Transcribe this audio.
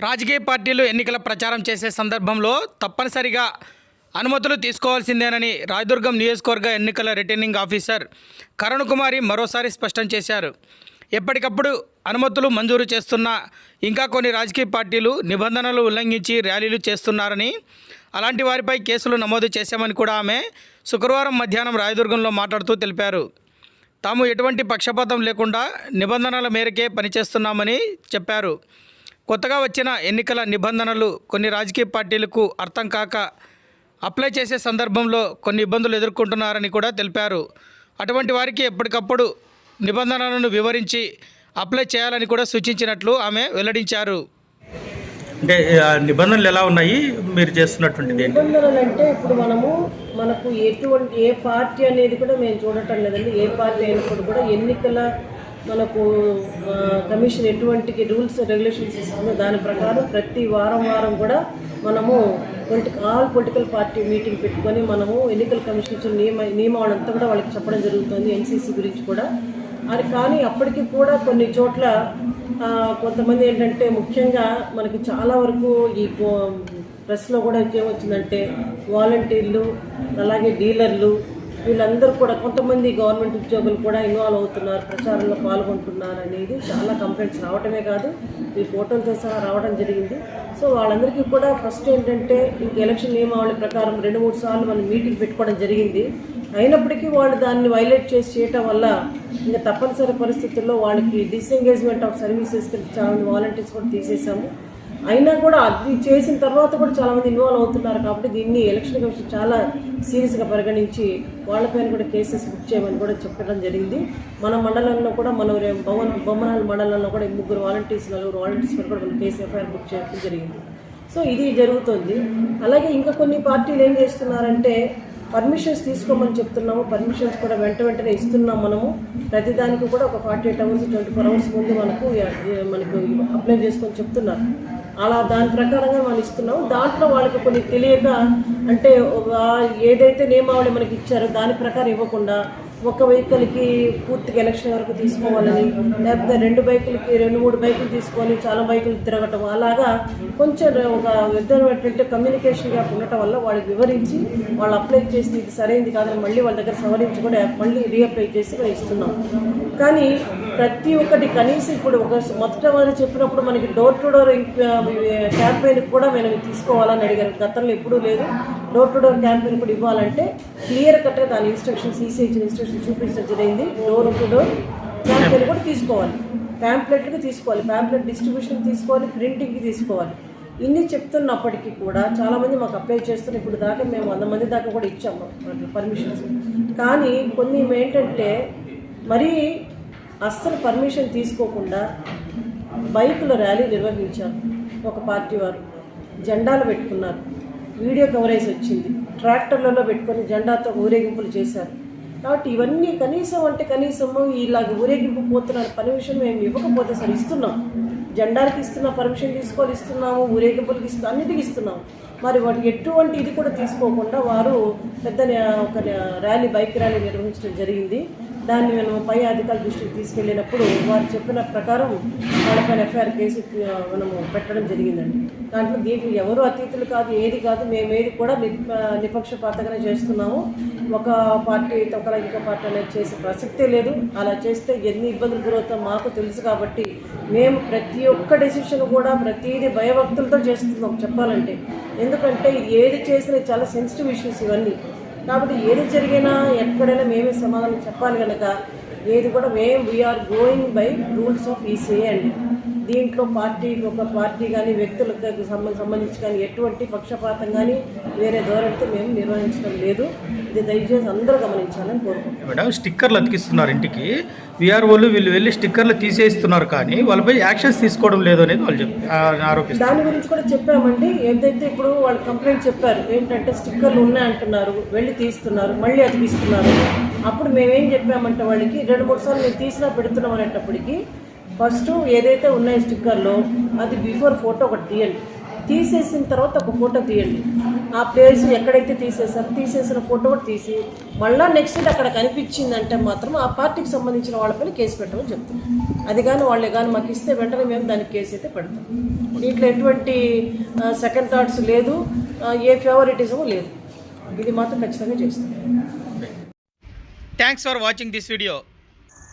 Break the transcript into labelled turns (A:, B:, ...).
A: రాజకీయ పార్టీలు ఎన్నికల ప్రచారం చేసే సందర్భంలో తప్పనిసరిగా అనుమతులు తీసుకోవాల్సిందేనని రాయదుర్గం నియోజకవర్గ ఎన్నికల రిటర్నింగ్ ఆఫీసర్ కరుణ్ కుమారి మరోసారి స్పష్టం చేశారు. ఎప్పటికప్పుడు అనుమతులు మంజూరు చేస్తున్న ఇంకా కొన్ని రాజకీయ పార్టీలు నిబంధనలు ఉల్లంఘించి ర్యాలీలు చేస్తున్నారని అలాంటి వారిపై కేసులు నమోదు చేశామని కూడా ఆమె శుక్రవారం మధ్యాహ్నం రాయదుర్గంలో మాట్లాడుతూ తెలిపారు. తాము ఎటువంటి పక్షపాతం లేకుండా నిబంధనల మేరకే పనిచేస్తున్నామని చెప్పారు. కొత్తగా వచ్చిన ఎన్నికల నిబంధనలు కొన్ని రాజకీయ పార్టీలకు అర్థం కాక అప్లై చేసే సందర్భంలో కొన్ని ఇబ్బందులు ఎదుర్కొంటున్నారని కూడా తెలిపారు. అటువంటి వారికి ఎప్పటికప్పుడు నిబంధనలను వివరించి అప్లై చేయాలని కూడా సూచించినట్లు ఆమె వెల్లడించారు.
B: అంటే నిబంధనలు ఎలా ఉన్నాయి? మీరు చేస్తున్నటువంటిది
C: నిబంధనలు అంటే ఇప్పుడు మనము మనకు ఎటువంటి ఏ పార్టీ అనేది కూడా మేము చూడటం లేదండి. ఏ పార్టీ అయినప్పుడు కూడా ఎన్నికల మనకు కమిషన్ ఎటువంటి రూల్స్ రెగ్యులేషన్స్ ఇస్తుందో దాని ప్రకారం ప్రతి వారం వారం కూడా మనము పొలిటిక ఆల్ పొలిటికల్ పార్టీ మీటింగ్ పెట్టుకొని మనము ఎన్నికల కమిషన్ ఇచ్చిన నియమ నియమావళంతా కూడా వాళ్ళకి చెప్పడం జరుగుతుంది ఎన్సీసీ గురించి కూడా. అది కానీ అప్పటికి కూడా కొన్ని చోట్ల కొంతమంది ఏంటంటే ముఖ్యంగా మనకి చాలా వరకు ఈ ప్రెస్లో కూడా ఏమొచ్చిందంటే వాలంటీర్లు అలాగే డీలర్లు వీళ్ళందరూ కూడా కొంతమంది గవర్నమెంట్ ఉద్యోగులు కూడా ఇన్వాల్వ్ అవుతున్నారు ప్రచారంలో పాల్గొంటున్నారు అనేది చాలా కంప్లైంట్స్ రావటమే కాదు. ఈ ఫోటోలతో సహా రావడం జరిగింది. సో వాళ్ళందరికీ కూడా ఫస్ట్ ఏంటంటే ఇంక ఎలక్షన్ నియమావళి ప్రకారం రెండు మూడు సార్లు మనం మీటింగ్ పెట్టుకోవడం జరిగింది. అయినప్పటికీ వాళ్ళు దాన్ని వైలేట్ చేసి చేయటం వల్ల ఇంకా తప్పనిసరి పరిస్థితుల్లో వాళ్ళకి డిస్ఎంగేజ్మెంట్ ఆఫ్ సర్వీసెస్ చాలా వాలంటీర్స్ కూడా తీసేసాము అయినా కూడా అది చేసిన తర్వాత కూడా చాలా మంది ఇన్వాల్వ్ అవుతున్నారు కాబట్టి దీన్ని ఎలక్షన్ కమిషన్ చాలా సీరియస్గా పరిగణించి వాళ్ళపైన కూడా కేసెస్ బుక్ చేయమని కూడా చెప్పడం జరిగింది. మన మండలంలో కూడా మన భవన బొమ్మనాల మండలంలో కూడా ముగ్గురు వాలంటీర్స్ నలుగురు వాలంటీర్స్ పైన కూడా మనం కేసు ఎఫ్ఐఆర్ బుక్ చేయడం జరిగింది. సో ఇది జరుగుతుంది. అలాగే ఇంకా కొన్ని పార్టీలు ఏం చేస్తున్నారంటే పర్మిషన్స్ తీసుకోమని చెప్తున్నాము. పర్మిషన్స్ కూడా వెంట వెంటనే ఇస్తున్నాం మనము. ప్రతిదానికి కూడా ఒక forty eight hours twenty four hours ముందు మనకు మనకు అప్లై చేసుకొని చెప్తున్నారు. అలా దాని ప్రకారంగా మనం ఇస్తున్నాం. దాంట్లో వాళ్ళకి కొన్ని తెలియక అంటే ఏదైతే నియమావళి మనకి ఇచ్చారో దాని ప్రకారం ఇవ్వకుండా ఒక వెహికల్కి పూర్తిగా ఎలక్షన్ వరకు తీసుకోవాలని లేకపోతే రెండు బైకులకి రెండు మూడు బైకులు తీసుకొని చాలా బైకులు తిరగటం అలాగా కొంచెం ఒక ఇద్దరు ఏంటంటే కమ్యూనికేషన్ గ్యాప్ ఉండటం వల్ల వాళ్ళకి వివరించి వాళ్ళు అప్లై చేసి ఇది సరైనది కాదని మళ్ళీ వాళ్ళ దగ్గర సవరించి కూడా మళ్ళీ రీఅప్లై చేసి కూడా ఇస్తున్నాం. కానీ ప్రతి ఒక్కటి కనీసం ఇప్పుడు ఒక మొదట వారు చెప్పినప్పుడు మనకి డోర్ టు డోర్ క్యాంపెయిన్ కూడా మేము తీసుకోవాలని అడిగారు. గతంలో ఎప్పుడూ లేదు. డోర్ టు డోర్ క్యాంపెయిన్ కూడా ఇవ్వాలంటే క్లియర్ కట్గా దాని ఇన్స్ట్రక్షన్స్ ఈసీ ఇచ్చిన ఇన్స్ట్రక్షన్ చూపించడం జరిగింది. డోర్ టు డోర్ క్యాంపెయిన్ కూడా తీసుకోవాలి. ప్యాంప్లెట్కి తీసుకోవాలి. ప్యాంప్లెట్ డిస్ట్రిబ్యూషన్ తీసుకోవాలి. ప్రింటింగ్కి తీసుకోవాలి. ఇన్ని చెప్తున్నప్పటికీ కూడా చాలామంది మాకు అప్లై చేస్తున్న ఇప్పుడు దాకా మేము వంద మంది దాకా కూడా ఇచ్చాము. పర్మిషన్స్ కానీ కొన్ని ఏంటంటే మరీ అస్సలు పర్మిషన్ తీసుకోకుండా బైకుల ర్యాలీ నిర్వహించారు ఒక పార్టీ వారు. జెండాలు పెట్టుకున్నారు. వీడియో కవరేజ్ వచ్చింది. ట్రాక్టర్లలో పెట్టుకొని జెండాతో ఊరేగింపులు చేశారు. కాబట్టి ఇవన్నీ కనీసం అంటే కనీసము ఇలాగ ఊరేగింపు పోతున్నారు. పర్మిషన్ మేము ఇవ్వకపోతే సరే ఇస్తున్నాం. జెండాలకి ఇస్తున్న పర్మిషన్ తీసుకోవాలి ఇస్తున్నాము ఊరేగింపులకి ఇస్తు అన్నిటికి ఇస్తున్నాం. మరి వాటి ఎటువంటి ఇది కూడా తీసుకోకుండా వారు పెద్ద ఒక ర్యాలీ బైక్ ర్యాలీ నిర్వహించడం జరిగింది. దాన్ని మేము పై అధికారుల దృష్టికి తీసుకెళ్ళినప్పుడు వారు చెప్పిన ప్రకారం వాళ్ళపైన ఎఫ్ఐఆర్ కేసు మనము పెట్టడం జరిగిందండి. దాంట్లో దీంట్లో ఎవరు అతీతులు కాదు ఏది కాదు మేమేది కూడా నిప్ నిపక్షపాతంగానే చేస్తున్నాము. ఒక పార్టీ ఒకలా ఇంకో పార్టీ అనేది చేసే ప్రసక్తే లేదు. అలా చేస్తే ఎన్ని ఇబ్బందులు గురవుతాం మాకు తెలుసు కాబట్టి మేము ప్రతి ఒక్క డెసిషన్ కూడా ప్రతిదీ భయభక్తులతో చేస్తున్నాం చెప్పాలంటే. ఎందుకంటే ఏది చేసినా చాలా సెన్సిటివ్ ఇష్యూస్ ఇవన్నీ. కాబట్టి ఏది జరిగినా ఎక్కడైనా మేమే సమాధానం చెప్పాలి కనుక ఏది కూడా మేము we are going by rules of ECA అండి. దీంట్లో పార్టీ ఒక పార్టీ కానీ వ్యక్తులకు సంబంధ సంబంధించి కానీ ఎటువంటి పక్షపాతం కానీ వేరే ధోరణితో మేము నిర్వహించడం లేదు. ఇది దయచేసి అందరూ గమనించాలని కోరుకుంటున్నాం.
B: మేడం స్టిక్కర్లు అతికిస్తున్నారు ఇంటికి. విఆర్ఓలు వీళ్ళు వెళ్ళి స్టిక్కర్లు తీసేస్తున్నారు కానీ వాళ్ళపై యాక్షన్స్ తీసుకోవడం లేదు అనేది వాళ్ళు ఆరోపిస్తారు
C: దాని గురించి కూడా చెప్పామండి. ఏదైతే ఇప్పుడు వాళ్ళు కంప్లైంట్ చెప్పారు ఏంటంటే స్టిక్కర్లు ఉన్నాయంటున్నారు వెళ్ళి తీస్తున్నారు మళ్ళీ అతికిస్తున్నారు. అప్పుడు మేమేం చెప్పామంటే వాళ్ళకి రెండు మూడు సార్లు మేము తీసినా పెడుతున్నాం అనేటప్పటికి ఫస్ట్ ఏదైతే ఉన్నాయో స్టిక్కర్లో అది బిఫోర్ ఫోటో ఒకటి తీయండి. తీసేసిన తర్వాత ఒక ఫోటో తీయండి. ఆ ప్లేస్ ఎక్కడైతే తీసేసారో తీసేసిన ఫోటో కూడా తీసి మళ్ళీ నెక్స్ట్ అక్కడ కనిపించిందంటే మాత్రం ఆ పార్టీకి సంబంధించిన వాళ్ళపైన కేసు పెట్టమని చెప్తాం. అది కానీ వాళ్ళే కానీ మాకు ఇస్తే వెంటనే మేము దానికి కేసు అయితే పెడతాం. దీంట్లో ఎటువంటి సెకండ్ థాట్స్ లేదు ఏ ఫేవరెటిజము లేదు. ఇది మాత్రం ఖచ్చితంగా చేస్తాం.
A: Thanks for watching this video